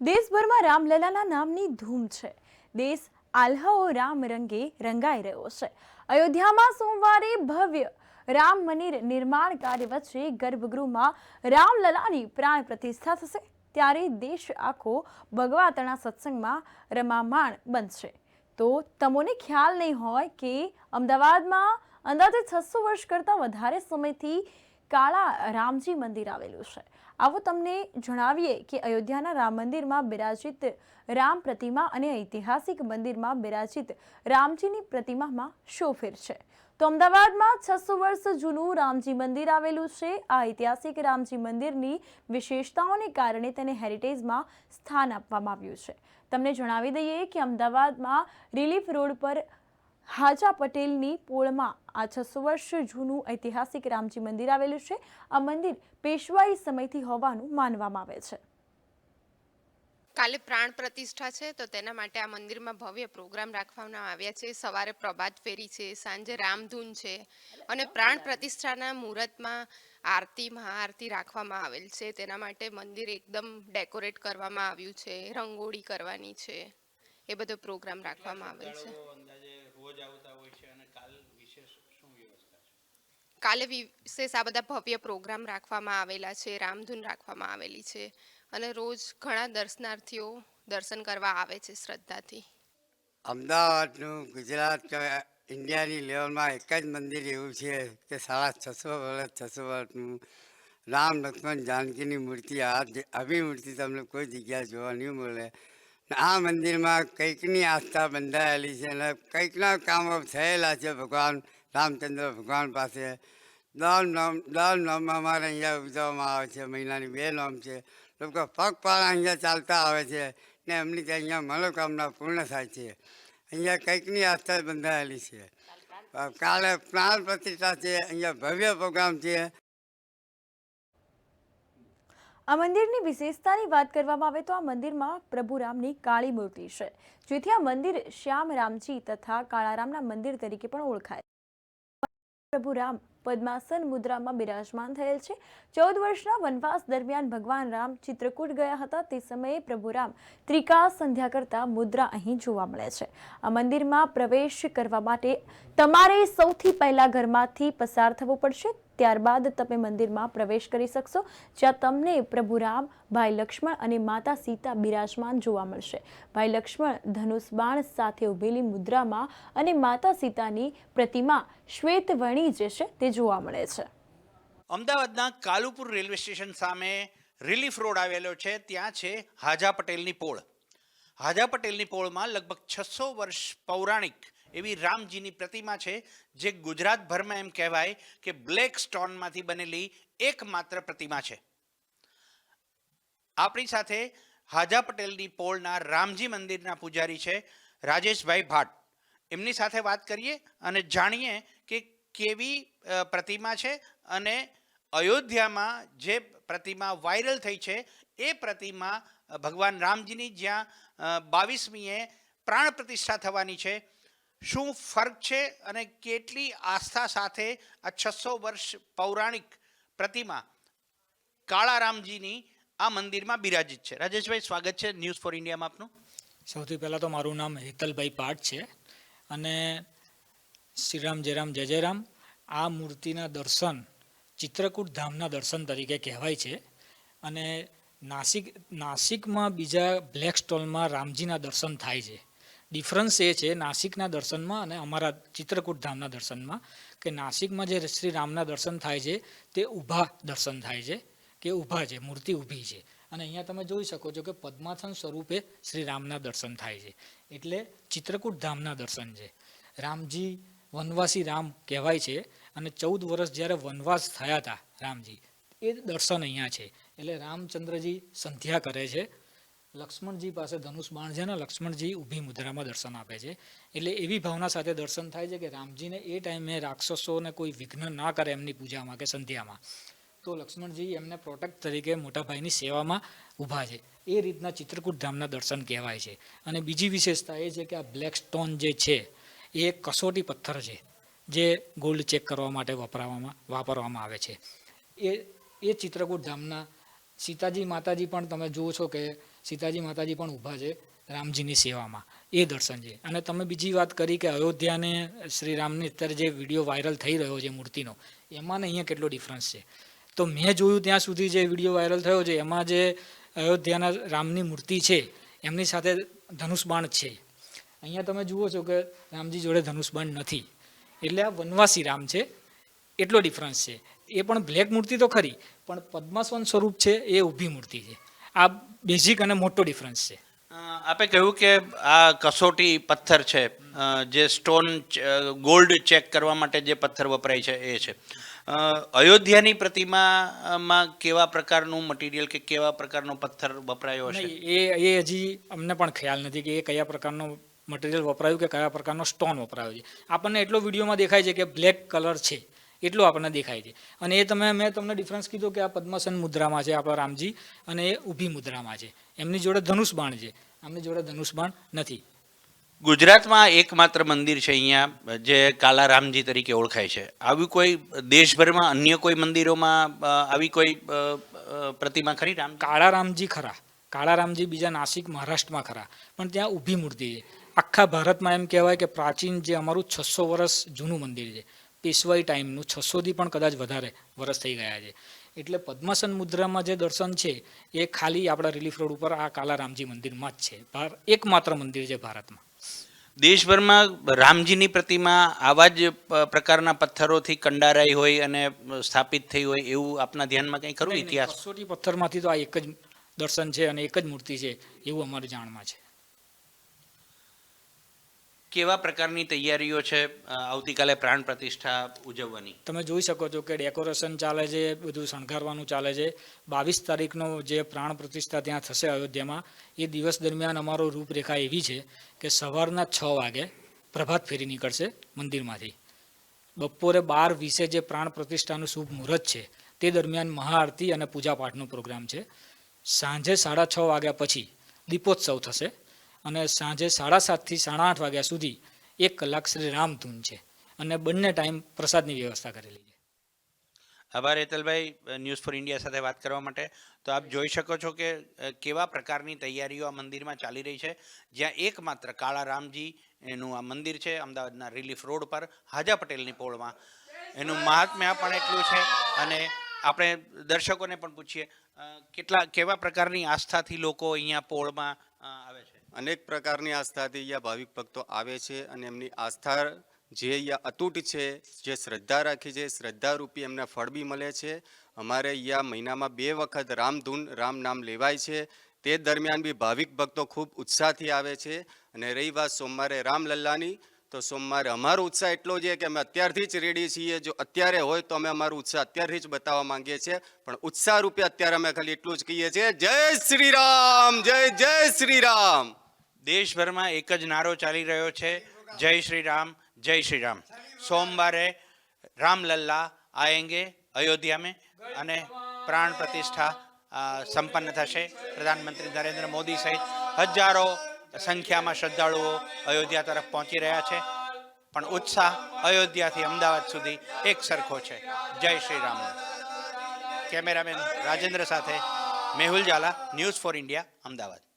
દેશભરમાં રામલલાના નામની ધૂમ છે. દેશ આલ્હાઓ રામ રંગે રંગાઈ રહ્યો છે. અયોધ્યામાં સોમવારે ભવ્ય રામ મંદિર નિર્માણ કાર્ય વચ્ચે ગર્ભગૃહમાં રામલલાની પ્રાણ પ્રતિષ્ઠા થશે, ત્યારે દેશ આખો ભગવાતના સત્સંગમાં રમામાણ બનશે. તો તમને ખ્યાલ નહીં હોય કે અમદાવાદમાં અંદાજે છસો વર્ષ કરતાં વધારે સમયથી કાળા રામજી મંદિર આવેલું છે. આવો તમને જણાવીએ કે અયોધ્યાના રામ મંદિરમાં બિરાજિત રામ પ્રતિમા અને ઐતિહાસિક મંદિરમાં બિરાજિત રામજીની પ્રતિમામાં શોફેર છે. તો અમદાવાદમાં છસો વર્ષ જૂનું રામજી મંદિર આવેલું છે. આ ઐતિહાસિક રામજી મંદિરની વિશેષતાઓને કારણે તેને હેરિટેજમાં સ્થાન આપવામાં આવ્યું છે. તમને જણાવી દઈએ કે અમદાવાદમાં રિલીફ રોડ પર હાજા પટેલની પોળમાં આ છસો વર્ષ જૂનું ઐતિહાસિક રામજી મંદિર આવેલું છે. આ મંદિર પેશવાઈ સમયથી હોવાનું માનવામાં આવે છે. કાલે પ્રાણ પ્રતિષ્ઠા છે, તો તેના માટે આ મંદિરમાં ભવ્ય પ્રોગ્રામ રાખવામાં આવ્યા છે. સવારે પ્રભાત ફેરી છે, સાંજે રામધૂન છે અને પ્રાણ પ્રતિષ્ઠાના મુહૂર્તમાં આરતી, મહાઆરતી રાખવામાં આવેલ છે. તેના માટે મંદિર એકદમ ડેકોરેટ કરવામાં આવ્યું છે, રંગોળી કરવાની છે. એ બધો પ્રોગ્રામ રાખવામાં આવેલ છે. રોજ આવતા હોય છે અને કાલ વિશેષ શું વ્યવસ્થા છે? કાલે વિશેષ આ બધા ભવ્ય પ્રોગ્રામ રાખવામાં આવેલા છે રામધૂન રાખવામાં આવેલી છે અને રોજ ઘણા દર્શનાર્થીઓ દર્શન કરવા આવે છે શ્રદ્ધાથી. અમદાવાદનું ગુજરાત કે ઇન્ડિયાની લેવલમાં એક જ મંદિર એવું છે કે સાડા છસો વર્ષ છસો વર્ષનું રામ લક્ષ્મણ જાનકીની મૂર્તિ આ આવી મૂર્તિ તમને કોઈ જગ્યાએ જોવા નહીં મળે. આ મંદિરમાં કંઈકની આસ્થા બંધાયેલી છે અને કંઈકના કામો થયેલા છે ભગવાન રામચંદ્ર ભગવાન પાસે. દર નોમ દર નોમ અમારે અહીંયા ઉજવવામાં આવે છે, મહિનાની બે નોમ છે. લોકો પગપાળા અહીંયા ચાલતા આવે છે ને એમની ત્યાં અહીંયા મનોકામના પૂર્ણ થાય છે. અહીંયા કંઈકની આસ્થા બંધાયેલી છે. કાલે પ્રાણ પ્રતિષ્ઠા છે, અહીંયા ભવ્ય પ્રોગ્રામ છે. આ મંદિરની વિશેષતાની વાત કરવામાં આવે તો આ મંદિરમાં પ્રભુ રામની કાળી મૂર્તિ છે, જેથી આ મંદિર શ્યામ રામજી તથા કાળારામના મંદિર તરીકે પણ ઓળખાય. પ્રભુ રામ પદ્માસન મુદ્રામાં બિરાજમાન થયેલ છે. ચૌદ વર્ષના વનવાસ દરમિયાન ભગવાન રામ ચિત્રકૂટ ગયા હતા. તે સમયે પ્રભુ રામ ત્રિકા સંધ્યા કરતા મુદ્રા અહીં જોવા મળે છે. આ મંદિરમાં પ્રવેશ કરવા માટે તમારે સૌથી પહેલા ઘરમાંથી પસાર થવું પડશે. ત્યારબાદ તમે મંદિરમાં પ્રવેશ કરી શકશો, જ્યાં તમને પ્રભુ રામ ભાઈ લક્ષ્મણ અને માતા સીતા બિરાજમાન જોવા મળશે. ભાઈ લક્ષ્મણ ધનુષ બાણ સાથે ઉભેલી મુદ્રામાં અને માતા સીતાની પ્રતિમા શ્વેતવર્ણી જે છે તે જોવા મળે છે. અમદાવાદના કાલુપુર રેલવે સ્ટેશન સામે રિલીફ રોડ આવેલો છે. ત્યાં છે હાજા પટેલની પોળ. હાજા પટેલની પોળમાં લગભગ છસો વર્ષ પૌરાણિક એવી રામજીની પ્રતિમા છે, જે ગુજરાતભરમાં એમ કહેવાય કે બ્લેક સ્ટોનમાંથી બનેલી એકમાત્ર પ્રતિમા છે. આપણી સાથે હાજા પટેલની પોળના રામજી મંદિરના પૂજારી છે, રાજેશભાઈ ભાટ. એમની સાથે વાત કરીએ અને જાણીએ કે કેવી પ્રતિમા છે અને અયોધ્યામાં જે પ્રતિમા વાયરલ થઈ છે, એ પ્રતિમા ભગવાન રામજીની જ્યાં બાવીસમીએ પ્રાણ પ્રતિષ્ઠા થવાની છે શું ફર્ક છે અને કેટલી આસ્થા સાથે આ છસો વર્ષ પૌરાણિક પ્રતિમા કાળા રામજીની આ મંદિરમાં બિરાજિત છે? રાજેશભાઈ, સ્વાગત છે ન્યૂઝ ફોર ઇન્ડિયામાં આપનું. સૌથી પહેલાં તો મારું નામ હેતલભાઈ પાટ છે અને શ્રીરામ જયરામ જય જયરામ. આ મૂર્તિના દર્શન ચિત્રકૂટ ધામના દર્શન તરીકે કહેવાય છે. અને નાસિક, નાસિકમાં બીજા બ્લેક સ્ટોલમાં રામજીના દર્શન થાય છે. ડિફરન્સ એ છે નાસિકના દર્શનમાં અને અમારા ચિત્રકૂટ ધામના દર્શનમાં કે નાસિકમાં જે શ્રી રામના દર્શન થાય છે, તે ઊભા દર્શન થાય છે, કે ઊભા છે, મૂર્તિ ઊભી છે. અને અહીંયા તમે જોઈ શકો છો કે પદ્માસન સ્વરૂપે શ્રી રામના દર્શન થાય છે. એટલે ચિત્રકૂટ ધામના દર્શન છે. રામજી વનવાસી રામ કહેવાય છે અને ચૌદ વર્ષ જ્યારે વનવાસ થયા હતા રામજી, એ દર્શન અહીંયા છે. એટલે રામચંદ્રજી સંધ્યા કરે છે લક્ષ્મણજી પાસે ધનુષ બાણ છે ને લક્ષ્મણજી ઊભી મુદ્રામાં દર્શન આપે છે. એટલે એવી ભાવના સાથે દર્શન થાય છે કે રામજીને એ ટાઈમે રાક્ષસોને કોઈ વિઘ્ન ના કરે એમની પૂજામાં કે સંધ્યામાં. તો લક્ષ્મણજી એમને પ્રોટેક્ટ તરીકે મોટાભાઈની સેવામાં ઊભા છે. એ રીતના ચિત્રકૂટ ધામના દર્શન કહેવાય છે. અને બીજી વિશેષતા એ છે કે આ બ્લેક સ્ટોન જે છે, એ એક કસોટી પથ્થર છે, જે ગોલ્ડ ચેક કરવા માટે વપરાવામાં, વાપરવામાં આવે છે. એ એ ચિત્રકૂટ ધામના સીતાજી માતાજી પણ તમે જુઓ છો કે સીતાજી માતાજી પણ ઊભા છે રામજીની સેવામાં. એ દર્શન છે. અને તમે બીજી વાત કરી કે અયોધ્યાને શ્રીરામની અત્યારે જે વીડિયો વાયરલ થઈ રહ્યો છે મૂર્તિનો એમાં ને અહીંયા કેટલો ડિફરન્સ છે? તો મેં જોયું ત્યાં સુધી જે વીડિયો વાયરલ થયો છે, એમાં જે અયોધ્યાના રામની મૂર્તિ છે, એમની સાથે ધનુષબાણ છે. અહીંયા તમે જુઓ છો કે રામજી જોડે ધનુષબાણ નથી. એટલે આ વનવાસી રામ છે, એટલો ડિફરન્સ છે. એ પણ બ્લેક મૂર્તિ તો ખરી, પણ પદ્માસન સ્વરૂપ છે, એ ઊભી મૂર્તિ છે. આ બેઝિક અને મોટો ડિફરન્સ છે. આપે કહ્યું કે આ કસોટી પથ્થર છે. જે સ્ટોન ગોલ્ડ ચેક કરવા માટે જે પથ્થર વપરાય છે એ છે. અયોધ્યાની પ્રતિમામાં કેવા પ્રકારનું મટીરિયલ કે કેવા પ્રકારનો પથ્થર વપરાયો છે એ એ હજી અમને પણ ખ્યાલ નથી કે એ કયા પ્રકારનો મટીરિયલ વપરાયું કે કયા પ્રકારનો સ્ટોન વપરાયો છે. આપણને એટલો વિડીયોમાં દેખાય છે કે બ્લેક કલર છે. એટલો આપણને દેખાય છે. અને એ તમે મેં તમને ડિફરન્સ કીધું કે આ પદ્માસન મુદ્રામાં છે આપણા રામજી અને એ ઊભી મુદ્રામાં છે. એમની જોડે ધનુષ બાણ છે. આમની જોડે ધનુષ બાણ નથી. ગુજરાતમાં એકમાત્ર મંદિર છે અહીંયા જે કાલા રામજી તરીકે ઓળખાય છે. આવી કોઈ દેશભરમાં અન્ય કોઈ મંદિરોમાં આવી કોઈ પ્રતિમા ખરી રામ? કાળા રામજી ખરા. કાળા રામજી બીજા નાસિક મહારાષ્ટ્રમાં ખરા. પણ ત્યાં ઊભી મૂર્તિ છે. આખા ભારતમાં એમ કહેવાય કે પ્રાચીન જે અમારું છસો વર્ષ જૂનું મંદિર છે. પેશવાઈ ટાઈમનું છસોથી પણ કદાચ વધારે વરસ થઈ ગયા છે. એટલે પદ્માસન મુદ્રામાં જે દર્શન છે એ ખાલી આપણા રિલીફ રોડ ઉપર આ કાલારામજી મંદિરમાં જ છે. એકમાત્ર મંદિર છે ભારતમાં. દેશભરમાં રામજીની પ્રતિમા આવા જ પ્રકારના પથ્થરોથી કંડારાઈ હોય અને સ્થાપિત થઈ હોય એવું આપના ધ્યાનમાં કંઈ ખરું ઇતિહાસ? કસોટી પથ્થરમાંથી તો આ એક જ દર્શન છે અને એક જ મૂર્તિ છે એવું અમારી જાણમાં છે. કેવા પ્રકારની તૈયારીઓ છે આવતીકાલે પ્રાણ પ્રતિષ્ઠા ઉજવવાની? તમે જોઈ શકો છો કે ડેકોરેશન ચાલે છે, બધું શણગારવાનું ચાલે છે. બાવીસ તારીખનો જે પ્રાણ પ્રતિષ્ઠા ત્યાં થશે અયોધ્યામાં, એ દિવસ દરમિયાન અમારો રૂપરેખા એવી છે કે સવારના છ વાગે પ્રભાત ફેરી નીકળશે મંદિરમાંથી. બપોરે બાર વીસે જે પ્રાણ પ્રતિષ્ઠાનું શુભ મુહૂર્ત છે, તે દરમિયાન મહાઆરતી અને પૂજાપાઠનો પ્રોગ્રામ છે. સાંજે સાડા છ વાગ્યા પછી દીપોત્સવ થશે. અને સાંજે સાડા સાતથી સાડા આઠ વાગ્યા સુધી એક કલાક શ્રી રામધૂન છે. અને બંને ટાઈમ પ્રસાદની વ્યવસ્થા કરેલી છે. આભાર હેતલભાઈ, ન્યૂઝ ફોર ઇન્ડિયા સાથે વાત કરવા માટે. તો આપ જોઈ શકો છો કે કેવા પ્રકારની તૈયારીઓ આ મંદિરમાં ચાલી રહી છે. જ્યાં એકમાત્ર કાળા રામજી એનું આ મંદિર છે, અમદાવાદના રિલીફ રોડ પર, હાજા પટેલની પોળમાં. એનું મહાત્મ્ય પણ એટલું છે અને આપણે દર્શકોને પણ પૂછીએ કેટલા, કેવા પ્રકારની આસ્થાથી લોકો અહીંયા પોળમાં અનેક પ્રકારની આસ્થાથી અહીંયા ભાવિક ભક્તો આવે છે અને એમની આસ્થા જે અહીંયા અતૂટ છે, જે શ્રદ્ધા રાખી છે, શ્રદ્ધારૂપી એમને ફળ બી મળે છે. અમારે અહીંયા મહિનામાં બે વખત રામધૂન, રામ નામ લેવાય છે. તે દરમિયાન બી ભાવિક ભક્તો ખૂબ ઉત્સાહથી આવે છે અને રહી વાત સોમવારે રામલલ્લાની તો સોમવારે અમારો ઉત્સાહ એટલો છે કે અમે અત્યારથી જ રેડી છીએ. જો અત્યારે હોય તો અમે અમારો ઉત્સાહ અત્યારથી જ બતાવવા માંગીએ છીએ. પણ ઉત્સાહ રૂપે અત્યારે અમે ખાલી એટલું જ કહીએ છીએ. જય શ્રી રામ જય જય શ્રી રામ દેશભરમાં એક જ નારો ચાલી રહ્યો છે. જય શ્રી રામ જય શ્રી રામ સોમવારે રામલલ્લા આયેંગે અયોધ્યામાં અને પ્રાણ પ્રતિષ્ઠા સંપન્ન થશે. પ્રધાનમંત્રી નરેન્દ્ર મોદી સહિત હજારો સંખ્યામાં શ્રદ્ધાળુઓ અયોધ્યા તરફ પહોંચી રહ્યા છે. પણ ઉત્સાહ અયોધ્યાથી અમદાવાદ સુધી એક સરખો છે. જય શ્રી રામ. કેમેરામેન રાજેન્દ્ર સાથે Mehul Zala, news for India, Ahmedabad.